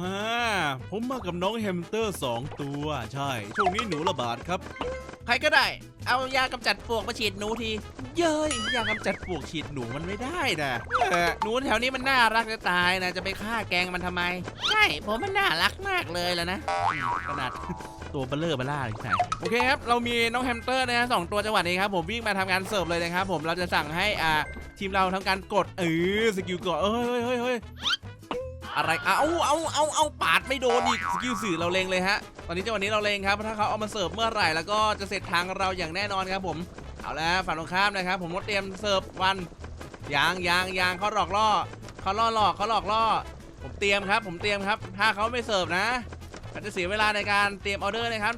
มา ผมมากับน้องแฮมสเตอร์สองตัว ใช่ ช่วงนี้หนูระบาดครับ ใครก็ได้ เอายากำจัดปลวกมาฉีดหนูที เย้ยยากำจัดปลวกฉีดหนูมันไม่ได้นะเออหนูแถวนี้มันน่ารักจะตายนะ จะไปฆ่าแกล้งมันทำไม ใช่ผมมันน่ารักมากเลยแล้วนะขนาด ตัวเบลเลอร์เบล่าเลยใช่โอเคครับ เรามีน้องแฮมสเตอร์นะฮะสองตัวจังหวะนี้ครับ ผมวิ่งมาทำการเสิร์ฟเลยนะครับ ผมเราจะสั่งให้อ่าทีมเราทำการกดเออสกิลกดเอ้ยเฮ้ยเฮ้ยเฮ้ย อะไรเอาเอาเอาเอาปาดไม่โดนอีกสกิลสื่อเราเลงเลยฮะตอนนี้จังหวะนี้เราเลงครับถ้าเขาเอามาเสิร์ฟเมื่อไหร่แล้วก็จะเสร็จทางเราอย่างแน่นอนครับผมเอาแล้วฝั่งตรงข้ามนะครับ ผมก็เตรียมเสิร์ฟวันยางยางยางเขาหลอกล่อเขาล่อหลอกเขาหลอกล่อ ผมเตรียมครับ ผมเตรียมครับ ถ้าเขาไม่เสิร์ฟนะมันจะเสียเวลาในการเตรียมออเดอร์นะครับ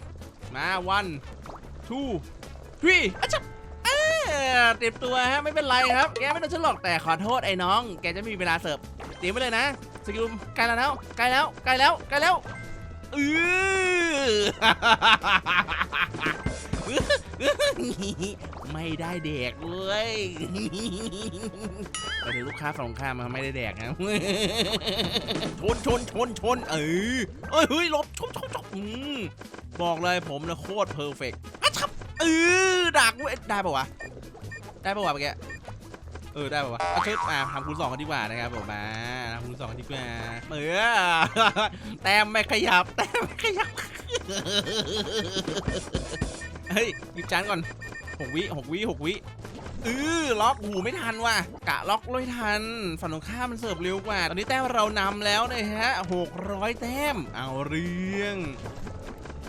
มาวันทูทรีอะจับเออ เตรียมตัวฮะไม่เป็นไรครับ แกไม่ต้องฉันหรอกแต่ขอโทษไอ้น้อง แกจะไม่มีเวลาเสิร์ฟเตรียมไว้เลยนะสกิลใกล้แล้วใกล้แล้วใกล้แล้วใกล้แล้วเออไม่ได้แดกเลยแต่เดี๋ยวลูกค้าฝั่งข้ามมาไม่ได้แดกนะ ชนชนชนชนเออเอ้ยเฮ้ยลบชนชนชนอืมบอกเลยผมนะโคตรเพอร์เฟกต์อะชับเออดักเว้ยได้ปะวะ ได้ปะวะเมื่อกี้เออได้ปะวะเอาเชิดมาทำคูณสองกันดีกว่านะครับผมมาทำคูณสองกันดีกว่าเออแต้มไม่ขยับแต้มไม่ขยับเฮ้ยหยิบจานก่อนหกวิหกวิหกวิเออล็อกหูไม่ทันว่ะกะล็อกไม่ทันฝั่งตรงข้ามมันเสิร์ฟเร็วกว่า ตอนนี้แต้มเรานำแล้วนะฮะหกร้อยแต้ม เอาเรื่อง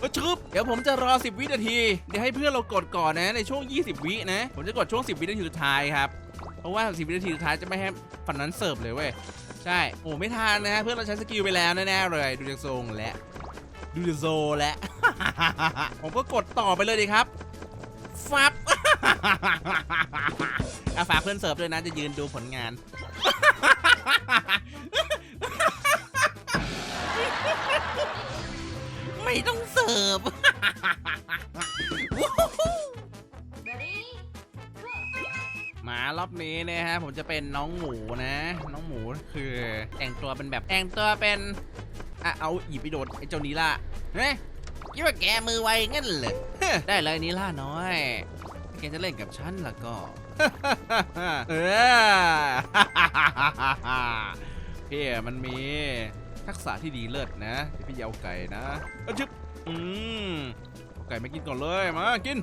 เออชึบเดี๋ยวผมจะรอ 10 วินาที เดี๋ยวให้เพื่อนเรากดก่อนนะ ในช่วง 20 วินะ ผมจะกดช่วง 10 วินาทีสุดท้ายครับ เพราะว่า 10 วินาทีสุดท้ายจะไม่ให้ฝั่งนั้นเสิร์ฟเลยเว้ย ใช่ โอ้ไม่ทันนะฮะ เพื่อนเราใช้สกิลไปแล้วแน่ๆเลย ดูจากทรงและดูจากโซและ ผมก็กดต่อไปเลยดีครับ ฟับอาฝากเพื่อนเสิร์ฟด้วยนะ จะยืนดูผลงาน ไม่ต้องเสิร์ฟ หมารอบนี้เนี่ยฮะผมจะเป็นน้องหมูนะ น้องหมูคือแต่งตัวเป็นแบบแต่งตัวเป็นอะเอาหยิบไปโดดไอ้เจ้านีล่าเฮ้ยคิดว่าแกมือไวงั้นเหรอได้เลยนีล่าน้อยถ้าแกจะเล่นกับฉันล่ะก็ เออ พี่มันมี ทักษะที่ดีเลิศนะที่พี่จะเอาไก่นะเอาชึบอืมเอาไก่มากินก่อนเลยมากิน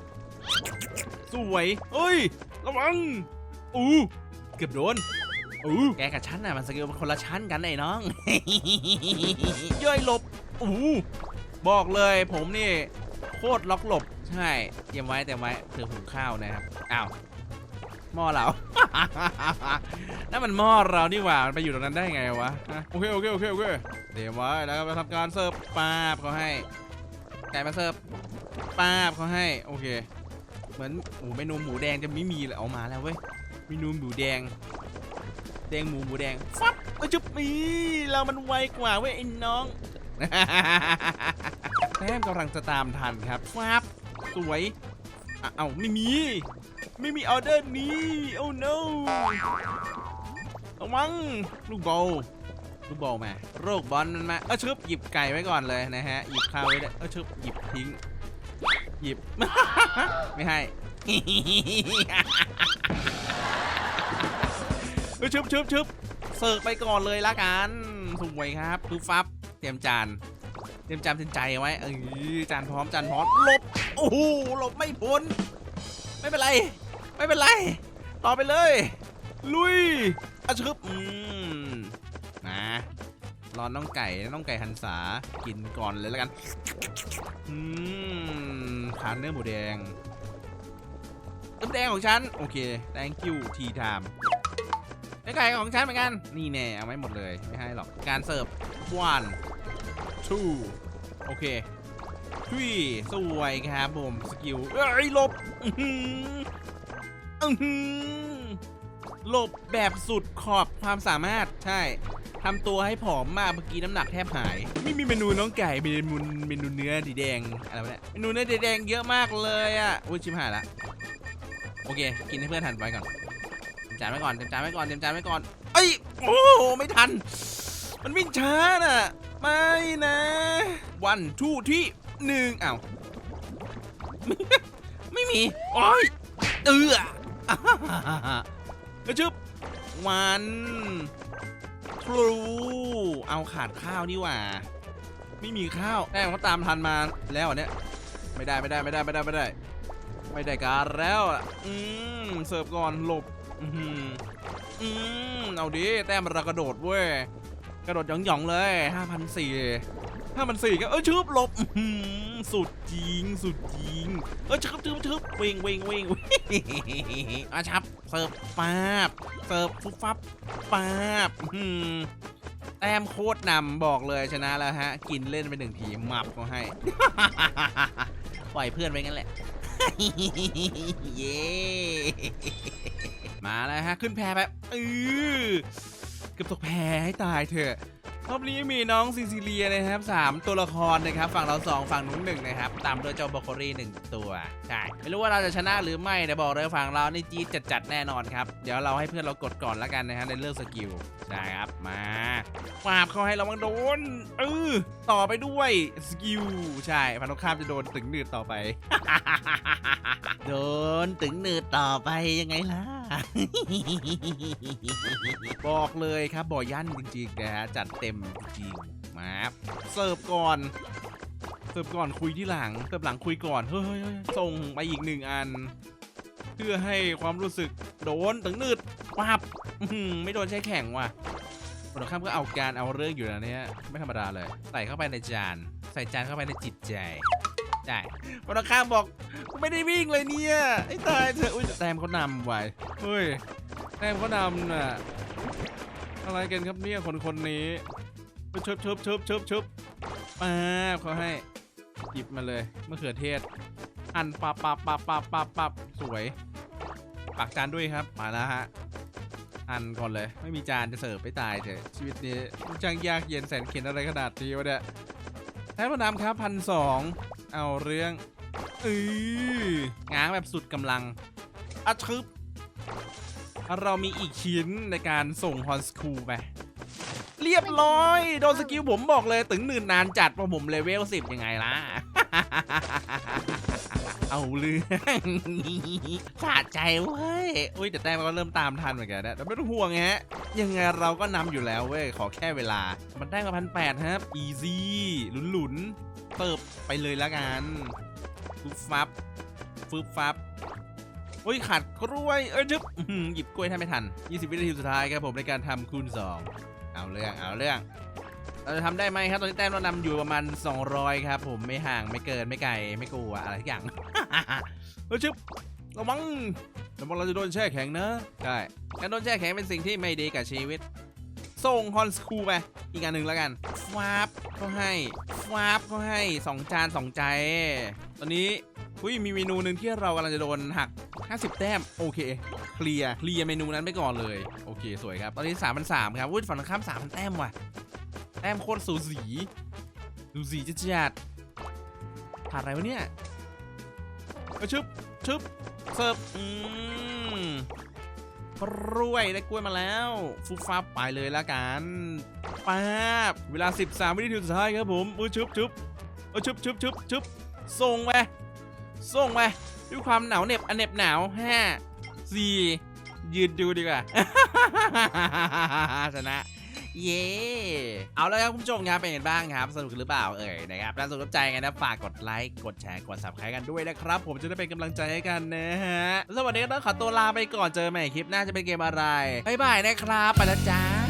สวยเอ้ยระวังอู้เกือบโดนอู้แกกับฉันน่ะมันสกิลมันคนละชั้นกันไอ้น้อง ย่อยหลบอู้บอกเลยผมนี่ โคตรล็อกหลบ ใช่เตรียมไว้เตรียมไว้เผื่อหุงข้าวนะครับอ้าว หม้อเรา นั่นมันหม้อเรานี่หว่ามันไปอยู่ตรงนั้นได้ไงวะอะโอเคโอเคโอเคโอเคเตรียมไว้แล้วก็มาทำการเสิร์ฟป้าบเขาให้ ไก่มาเสิร์ฟป้าบเขาให้โอเค เหมือนหมูเมนูหมูแดงจะไม่มีเลยเอามาแล้วเว้ยเมนูหมูแดง แดงหมูหมูแดงฟับเอ้ยจุ๊บมีเรามันไวกว่าเว้ยไอ้น้อง แต้มกำลังจะตามทันครับฟับสวย อะเอ้าไม่มี ไม่มีออเดอร์นี้โอ้ no เอามังลูกบอลลูกบอลมาโรคบอลมันมาเออชึบหยิบไก่ไว้ก่อนเลยนะฮะหยิบข้าวไว้เลยเออชึบหยิบทิ้ง หยิบ ไม่ให้เฮ้ยชึบชึบชึบเสิร์ฟไปก่อนเลยละกันสวยครับคือฟับเตรียมจานเตรียมจานเตรียมใจไว้เออจานพร้อมจานพร้อมลบ โอ้โหหลบไม่พ้น ไม่เป็นไร ไม่เป็นไร ต่อไปเลย ลุยอาชึบอืมมารอน้องไก่น้องไก่หันษากินก่อนเลยแล้วกันอืมทานเนื้อหมูแดงน้ำแดงของฉัน โอเค thank you tea time ไอ้ไก่ของฉันเหมือนกัน นี่แน่เอาไว้หมดเลย ไม่ให้หรอก การเสิร์ฟ one two โอเค สวยครับผมสกิลเอ้ยหลบอื้อหืออื้อหือหลบแบบสุดขอบความสามารถใช่ทำตัวให้ผอมมากเมื่อกี้น้ำหนักแทบหาย ไม่มีเมนูน้องไก่เมนูเมนูเนื้อสีแดงอะไรเนี่ยเมนูเนื้อสีแดงเยอะมากเลยอะอุ้ยชิมหายละโอเค กินให้เพื่อนทันไว้ก่อนเตรียมจานไว้ก่อนเตรียมจานไว้ก่อนเตรียมจานไว้ก่อนเอ้ยโอ้โหไม่ทัน มันวิ่งช้าน่ะไมาวันทูที่ หนึ่งอ้าว ไม่มีโอ้ยเอือกระชึบวันทรูเอาขาดข้าวนี่หว่า ไม่มีข้าวแต้มเขาตามทันมาแล้วอันเนี้ยไม่ได้ไม่ได้ไม่ได้ไม่ได้ไม่ได้ ไม่ได้การแล้วอืมเสิร์ฟก่อนหลบอืมเอาดิแต้มเรากระโดดเว้ยกระโดดหยองๆเลยห้าพันสี่ ห้าพันสี่ก็เออชึบหลบสุดจริงสุดจริงเออชึบชึบชึบเวงเวงเวงเอาชับเสิร์ฟป๊าบเสิร์ฟฟุบฟับป๊าบแต้มโคตรนำบอกเลยชนะแล้วฮะ กินเล่นไปหนึ่งทีมับก็ให้ ปล่อยเพื่อนไปงั้นแหละ เย้มาแล้วฮะ ขึ้นแพไปเออเกือบตกแพให้ตายเถอะ รอบนี้มีน้องซิซิเลียนะครับสามตัวละครนะครับ ฝั่งเราสองฝั่งนู้นหนึ่งนะครับ ตามด้วยเจ้าบอกโคลีหนึ่งตัว ใช่ ไม่รู้ว่าเราจะชนะหรือไม่แต่บอกเลยฝั่งเรานี่จี๊ดจัดๆแน่นอนครับ เดี๋ยวเราให้เพื่อนเรากดก่อนแล้วกันนะฮะในเรื่องสกิลใช่ครับ มาปราบเขาให้เรามังโดนเออต่อไปด้วยสกิลใช่ฝั่งตรงข้ามจะโดนตึงหนืดต่อไป โดนตึงหนืดต่อไปยังไงล่ะ บอกเลยครับบ่อยั่นจริงๆนะฮะจัดเต็มจริงมาเสิร์ฟก่อนเสิร์ฟก่อนคุยที่หลังเสิร์ฟหลังคุยก่อนเฮ้ยส่งไปอีกหนึ่งอัน เพื่อให้ความรู้สึกโดนตึงนืดปับไม่โดนใช้แข่งว่ะคนข้ามก็เอาการเอาเรื่องอยู่นะเนี่ยไม่ธรรมดาเลย ใส่เข้าไปในจาน ใส่จานเข้าไปในจิตใจ ใช่คนข้ามบอกกูไม่ได้วิ่งเลยเนี่ยไอ้ตายเถอะอุ้ยแต้มเขานำไว้เฮ้ยแต้มเขานำน่ะอะไรกันครับเนี่ยคนคนนี้ชบชบชบชบชบป๊าเขาให้หยิบมาเลยมะเขือเทศหั่นปับปับปับปับปับปับสวยปักจานด้วยครับมาแล้วฮะหั่นก่อนเลยไม่มีจานจะเสิร์ฟไปตายเถอะชีวิตนี้มันช่างยากเย็นแสนเข็นอะไรขนาดนี้วะเนี่ยแต้มพนำครับพันสอง เอาเรื่องเออง้างแบบสุดกำลังอะชึบเรามีอีกชิ้นในการส่งฮอนสคูไป เรียบร้อย โดนสกิลผมบอกเลยถึงหนื่นนานจัดเพราะผมเลเวลสิบยังไงล่ะ เอาเรื่องสะใจเว้ย อุ้ยแต่แต้มก็เริ่มตามทันเหมือนกันนะแต่ไม่ต้องห่วงฮะ ยังไงเราก็นำอยู่แล้วเว้ย ขอแค่เวลา มันได้มาพันแปดครับ อีซี่หลุนๆ เติบไปเลยละกันฟึบฟับฟึบฟับโอ้ยขาดกล้วย เอ้ยจึ๊บหยิบกล้วยแทบไม่ทัน 20 วินาทีสุดท้ายครับผมในการทำคูณ 2 เอาเรื่อง เอาเรื่อง เราจะทำได้ไหมครับ ตอนนี้แต้มเรานำอยู่ประมาณ 200 ครับผมไม่ห่างไม่เกินไม่ไกลไม่กลัวอะไรทุกอย่างเฮ้ยจึ๊บระวังระวังเราจะโดนแช่แข็งนะ ใช่ การโดนแช่แข็งเป็นสิ่งที่ไม่ดีกับชีวิต ส่งฮอนสคูไป อีกอันหนึ่งแล้วกันฟาร์บก็ให้ฟาร์บก็ให้สองจานสองใจ ตอนนี้อุ้ยมีเมนูหนึ่งที่เรากำลังจะโดนหัก 50 แต้ม โอเค เคลียร์เคลียร์เมนูนั้นไปก่อนเลย โอเค สวยครับ ตอนนี้3 0 0ครับอุ้ยฝั่งตรงข้าม3,000แต้มว่ะ แต้มโคตรสูสีสูสีจัดจัดๆขาดอะไรวะเนี่ยเอ้ยชึบชึบเสิร์ฟอืม กล้วยได้กล้วยมาแล้วฟุบฟับไปเลยละกันป๊าบเวลา 13วินาทีสุดท้ายครับผมเออชุบชุบเออชุบชุบชุบชุบส่งไปส่งไปด้วยความหนาวเหน็บอันเหน็บหนาวห้าสี่ยืนดูดีกว่าชนะ เย้เอาแล้วครับคุณผู้ชมครับเป็นไงบ้างครับ สนุกหรือเปล่าเอ่ยนะครับถ้าสนุกใจไงนะฝากกดไลค์กดแชร์กดซับสไครต์กันด้วยนะครับ ผมจะได้เป็นกำลังใจให้กันนะฮะสวัสดีครับต้องขอตัวลาไปก่อนเจอใหม่คลิปหน้าจะเป็นเกมอะไรบ๊ายบายนะครับไปแล้วจ้า